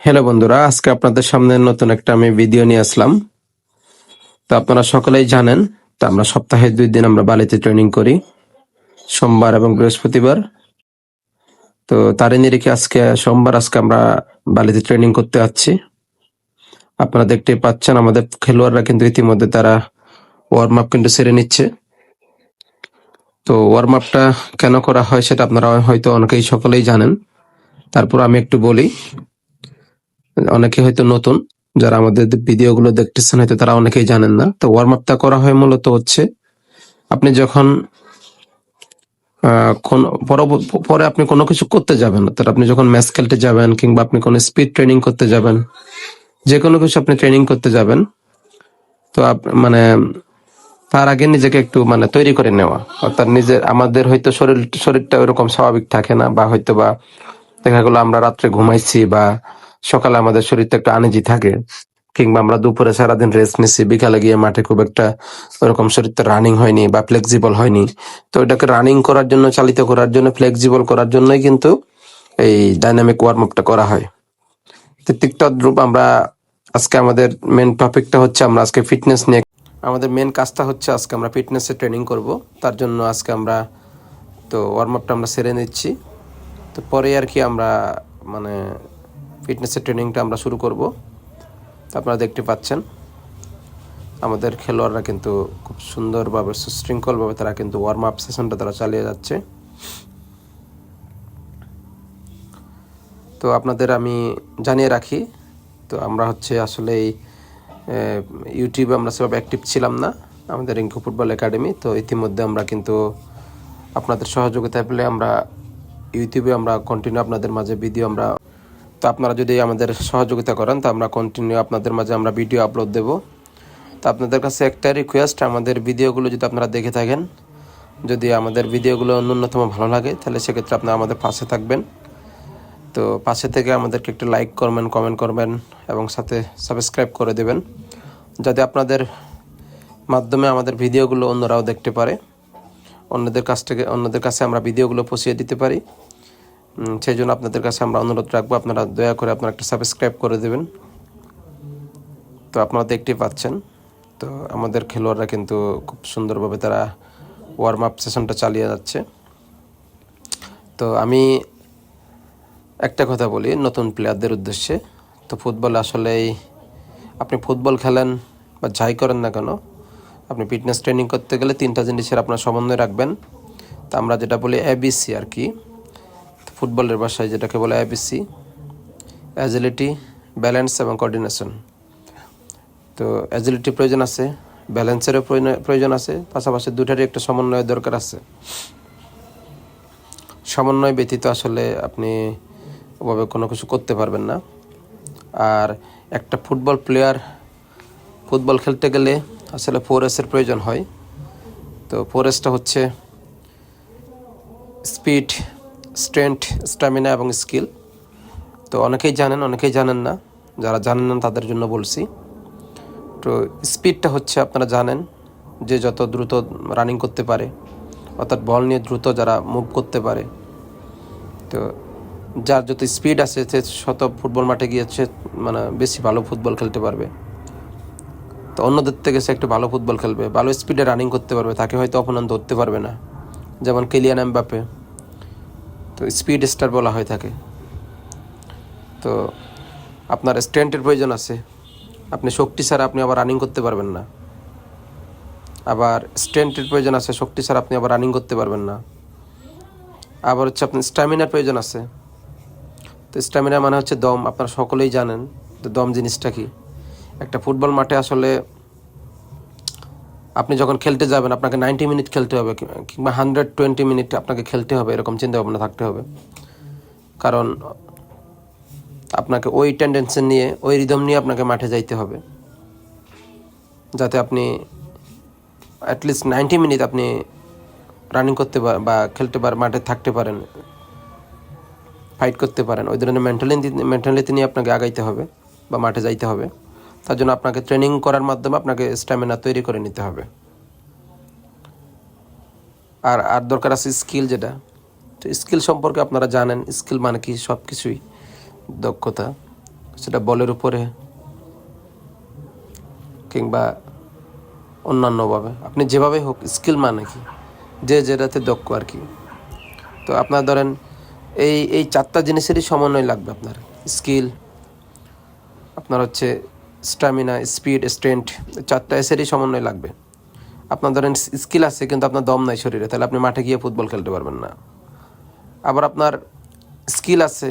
Hello বন্ধুরা, আজকে আপনাদের সামনে নতুন একটা আমি ভিডিও নিয়ে আসলাম। তো আপনারা সকলেই জানেন, তো আমরা সপ্তাহে দুই দিন আমরা বালিতে ট্রেনিং করি, সোমবার এবং বৃহস্পতিবার। তো তারই নিরিখে আজকে, সোমবার আজকে আমরা বালিতে ট্রেনিং করতে যাচ্ছি। আপনারা দেখতে পাচ্ছেন, আমাদের খেলোয়াড়রা কিন্তু ইতিমধ্যে তারা ওয়ার্ম আপ কিন্তু সেরে নিচ্ছে। তো ওয়ার্ম আপটা কেন করা হয় সেটা আপনারা হয়তো অনেকেই সকলেই জানেন। তারপর আমি একটু বলি। অনেকে হয়তো নতুন, যারা আমাদের ভিডিও গুলো দেখতেছেন, হয়তো তারা অনেকেই জানেন না। তো ওয়ার্ম আপটা করা হয় মূলত হচ্ছে, আপনি যখন পরে আপনি কোনো কিছু করতে যাবেন অর্থাৎ আপনি যখন ম্যাচ খেলতে যাবেন কিংবা আপনি কোনো স্পিড ট্রেনিং করতে যাবেন যে কোনো কিছু আপনি ট্রেনিং করতে যাবেন, তো মানে তার আগে নিজেকে একটু মানে তৈরি করে নেওয়া। অর্থাৎ নিজের, আমাদের হয়তো শরীর, শরীরটা ওরকম স্বাভাবিক থাকে না, বা হয়তো বা দেখা গেলো আমরা রাত্রে ঘুমাইছি বা সকালে আমাদের শরীরটা একটু আনিজি থাকে, কিংবা আমরা দুপুরে সারাদিন রেস্ট নিচ্ছি বিকালে গিয়ে মাঠে খুব একটা ওরকম শরীরটা রানিং হয়নি বা ফ্লেক্সিবল হয়নি। তো এটাকে রানিং করার জন্য, চালিত করার জন্য ফ্লেক্সিবল করার জন্যই কিন্তু এই ডাইনামিক ওয়ার্ম আপটা করা হয়। তো তিক্তদ রূপ আমরা আজকে আমাদের মেন টপিকটা হচ্ছে আমরা আজকে ফিটনেস নিয়ে, আমাদের মেন কাজটা হচ্ছে আজকে আমরা ফিটনেসের ট্রেনিং করব। তার জন্য আজকে আমরা তো ওয়ার্ম আপটা আমরা সেরে নিচ্ছি। তো পরে আর কি আমরা মানে ফিটনেসের ট্রেনিংটা আমরা শুরু করব। আপনারা দেখতে পাচ্ছেন, আমাদের খেলোয়াড়রা কিন্তু খুব সুন্দরভাবে, সুশৃঙ্খলভাবে তারা কিন্তু ওয়ার্ম আপ সেশনটা তারা চালিয়ে যাচ্ছে। তো আপনাদের আমি জানিয়ে রাখি, তো আমরা হচ্ছে আসলে এই ইউটিউবে আমরা সেভাবে অ্যাক্টিভ ছিলাম না, আমাদের রিঙ্কু ফুটবল একাডেমি, তো ইতিমধ্যে আমরা কিন্তু আপনাদের সহযোগিতা পেলে আমরা ইউটিউবে আমরা কন্টিনিউ আপনাদের মাঝে ভিডিও আমরা তো আপনারা যদি আমাদের সহযোগিতা করেন, তো আমরা কন্টিনিউ আপনাদের মাঝে আমরা ভিডিও আপলোড দেব। তো আপনাদের কাছে একটা রিকোয়েস্ট আমাদের ভিডিওগুলো যদি আপনারা দেখে থাকেন, যদি আমাদের ভিডিওগুলো ন্যূনতম ভালো লাগে, তাহলে সেক্ষেত্রে আপনারা আমাদের পাশে থাকবেন। তো পাশে থেকে আমাদেরকে একটু লাইক করবেন কমেন্ট করবেন, এবং সাথে সাবস্ক্রাইব করে দেবেন, যাতে আপনাদের মাধ্যমে আমাদের ভিডিওগুলো অন্যরাও দেখতে পারে, অন্যদের কাছ থেকে, অন্যদের কাছে আমরা ভিডিওগুলো পৌঁছিয়ে দিতে পারি। সেই জন্য আপনাদের কাছে আমরা অনুরোধ রাখব, আপনারা দয়া করে আপনারা একটা সাবস্ক্রাইব করে দেবেন। তো আপনারা দেখতেই পাচ্ছেন, তো আমাদের খেলোয়াড়রা কিন্তু খুব সুন্দরভাবে তারা ওয়ার্ম আপ সেশনটা চালিয়ে যাচ্ছে। তো আমি একটা কথা বলি, নতুন প্লেয়ারদের উদ্দেশ্যে। তো ফুটবল আসলেই, আপনি ফুটবল খেলেন বা যাই করেন না কেন, আপনি ফিটনেস ট্রেনিং করতে গেলে তিনটা জিনিসের আপনার সমন্বয় রাখবেন। তো আমরা যেটা বলি এবিসি আর কি। ফুটবলের ভাষায় যেটাকে বলে এবিসি অ্যাজিলিটি ব্যালেন্স এবং কোঅর্ডিনেশন তো অ্যাজিলিটি প্রয়োজন আছে ব্যালেন্সেরও প্রয়োজন- প্রয়োজন আছে, পাশাপাশি দুটারই একটা সমন্বয়ের দরকার আছে। সমন্বয় ব্যতীত আসলে আপনি ওভাবে কোনো কিছু করতে পারবেন না। আর একটা ফুটবল প্লেয়ার ফুটবল খেলতে গেলে আসলে ফোর এসের প্রয়োজন হয়। তো ফোর এসটা হচ্ছে স্পিড স্ট্রেংথ স্ট্যামিনা এবং স্কিল। তো অনেকেই জানেন অনেকেই জানেন না। যারা জানেন না, তাদের জন্য বলছি। তো স্পিডটা হচ্ছে, আপনারা জানেন যে যত দ্রুত রানিং করতে পারে, অর্থাৎ বল নিয়ে দ্রুত যারা মুভ করতে পারে, তো যার যত স্পিড আছে, সে শত ফুটবল মাঠে গিয়েছে মানে বেশি ভালো ফুটবল খেলতে পারবে। তো অন্যদের থেকে সে একটু ভালো ফুটবল খেলবে, ভালো স্পিডে রানিং করতে পারবে, তাকে হয়তো অপমান ধরতে পারবে না। যেমন কেলিয়ান এমবাপে তো স্পিড স্টার বলা হয়ে থাকে। তো আপনার স্ট্রেন্থের প্রয়োজন আছে। আপনি শক্তি ছাড়া আপনি আবার রানিং করতে পারবেন না। আবার স্ট্রেংথের প্রয়োজন আছে, শক্তি ছাড়া আপনি আবার রানিং করতে পারবেন না। আবার হচ্ছে আপনার স্ট্যামিনার প্রয়োজন আছে। তো স্ট্যামিনা মানে হচ্ছে দম, আপনারা সকলেই জানেন তো দম জিনিসটা কি। একটা ফুটবল মাঠে আসলে আপনি যখন খেলতে যাবেন, আপনাকে নাইনটি মিনিট খেলতে হবে, কিংবা হান্ড্রেড টোয়েন্টি মিনিট আপনাকে খেলতে হবে, এরকম চিন্তা ভাবনা থাকতে হবে। কারণ আপনাকে ওই টেন্ডেন্সি নিয়ে, ওই রিদম নিয়ে আপনাকে মাঠে যাইতে হবে। যাতে আপনি অ্যাটলিস্ট নাইনটি মিনিট আপনি রানিং করতে পার বা খেলতে পার, মাঠে থাকতে পারেন ফাইট করতে পারেন। ওই ধরনের মেন্টালি মেন্টালিটি নিয়ে আপনাকে আগাইতে হবে, বা মাঠে যাইতে হবে। তার জন্য আপনাকে ট্রেনিং করার মাধ্যমে আপনাকে স্ট্যামিনা তৈরি করে নিতে হবে। আর আর দরকার আছে স্কিল যেটা। তো স্কিল সম্পর্কে আপনারা জানেন স্কিল মানে কি সব কিছুই দক্ষতা। সেটা বলের উপরে কিংবা অন্যান্যভাবে। আপনি যেভাবে হোক স্কিল মানে কি? যে যেটাতে দক্ষ আর কি। তো আপনার ধরেন, এই এই চারটা জিনিসেরই সমন্বয় লাগবে আপনার। স্কিল আপনার হচ্ছে স্ট্যামিনা স্পিড স্ট্রেন্থ চারটা এসেরই সমন্বয় লাগবে। আপনার ধরেন স্কিল আছে, কিন্তু আপনার দম নাই শরীরে, তাহলে আপনি মাঠে গিয়ে ফুটবল খেলতে পারবেন না। আবার আপনার স্কিল আছে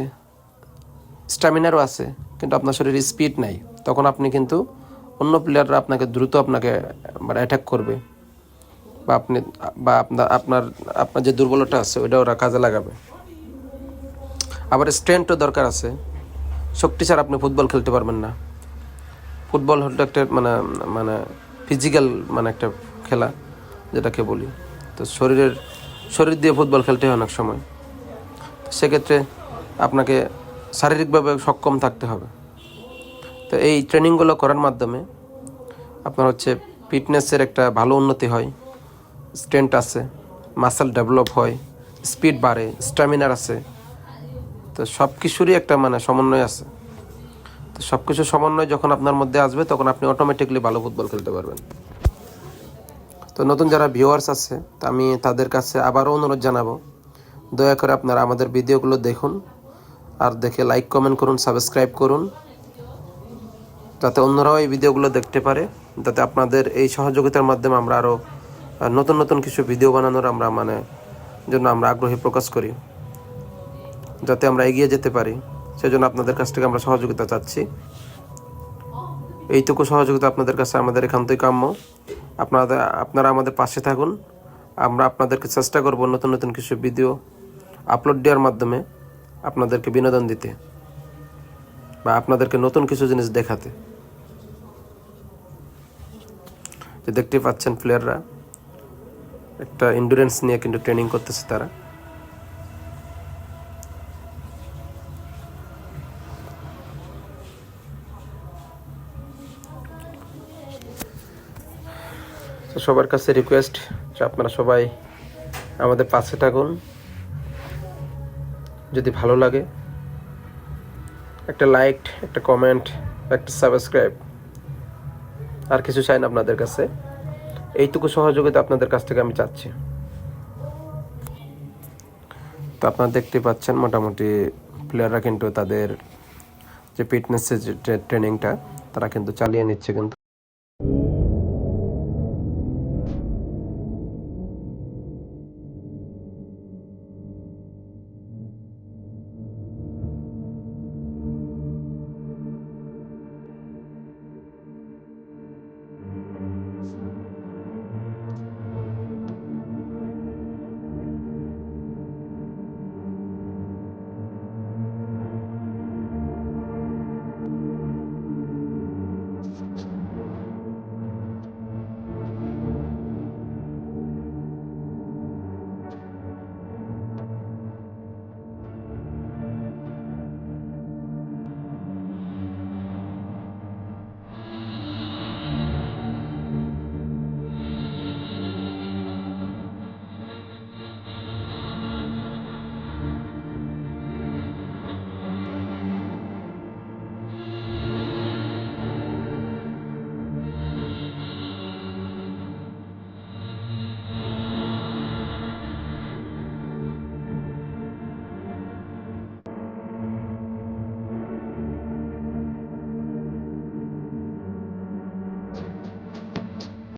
স্ট্যামিনারও আছে, কিন্তু আপনার শরীরে স্পিড নাই, তখন আপনি কিন্তু অন্য প্লেয়াররা আপনাকে দ্রুত আপনাকে মানে অ্যাটাক করবে। বা আপনি, বা আপনার আপনার আপনার যে দুর্বলতা আছে ওইটা ওরা কাজে লাগাবে। আবার স্ট্রেংথও দরকার আছে, শক্তি ছাড়া আপনি ফুটবল খেলতে পারবেন না। ফুটবল হলো একটা মানে মানে ফিজিক্যাল মানে একটা খেলা, যেটাকে বলি। তো শরীরের, শরীর দিয়ে ফুটবল খেলতে হয় অনেক সময়। সেক্ষেত্রে আপনাকে শারীরিকভাবে সক্ষম থাকতে হবে। তো এই ট্রেনিংগুলো করার মাধ্যমে আপনার হচ্ছে ফিটনেসের একটা ভালো উন্নতি হয় স্ট্রেংথ আছে মাসেল ডেভেলপ হয় স্পিড বাড়ে স্ট্যামিনার আছে। তো সব কিছুরই একটা মানে সমন্বয় আছে। সব কিছু সমন্বয় যখন আপনার মধ্যে আসবে, তখন আপনি অটোমেটিকলি ভালো ফুটবল খেলতে পারবেন। তো নতুন যারা ভিউয়ার্স আছে, তো আমি তাদের কাছে আবারও অনুরোধ জানাব, দয়া করে আপনারা আমাদের ভিডিওগুলো দেখুন, আর দেখে লাইক কমেন্ট করুন সাবস্ক্রাইব করুন, যাতে অন্যরাও এই ভিডিওগুলো দেখতে পারে, যাতে আপনাদের এই সহযোগিতার মাধ্যমে আমরা আরও নতুন নতুন কিছু ভিডিও বানানোর আমরা মানে জন্য আমরা আগ্রহী প্রকাশ করি, যাতে আমরা এগিয়ে যেতে পারি। সেজন্য আপনাদের কাছ থেকে আমরা সহযোগিতা চাচ্ছি। এইটুকু সহযোগিতা আপনাদের কাছে আমাদের একান্তই কাম্য। আপনাদের আপনারা আমাদের পাশে থাকুন। আমরা আপনাদেরকে চেষ্টা করব নতুন নতুন কিছু ভিডিও আপলোড দেওয়ার মাধ্যমে আপনাদেরকে বিনোদন দিতে বা আপনাদেরকে নতুন কিছু জিনিস দেখাতে। যে দেখতে পাচ্ছেন প্লেয়াররা একটা ইন্ডুরেন্স নিয়ে কিন্তু ট্রেনিং করতেছে তারা। সবার কাছে রিকোয়েস্ট যে আপনারা সবাই আমাদের পাশে থাকুন। যদি ভালো লাগে, একটা লাইক একটা কমেন্ট একটা সাবস্ক্রাইব আর কিছু চাই না আপনাদের কাছে। এইটুকু সহযোগিতা আপনাদের কাছ থেকে আমি চাচ্ছি। তো আপনারা দেখতে পাচ্ছেন মোটামুটি প্লেয়াররা কিন্তু তাদের যে ফিটনেসের যে ট্রেনিংটা তারা কিন্তু চালিয়ে নিচ্ছে কিন্তু।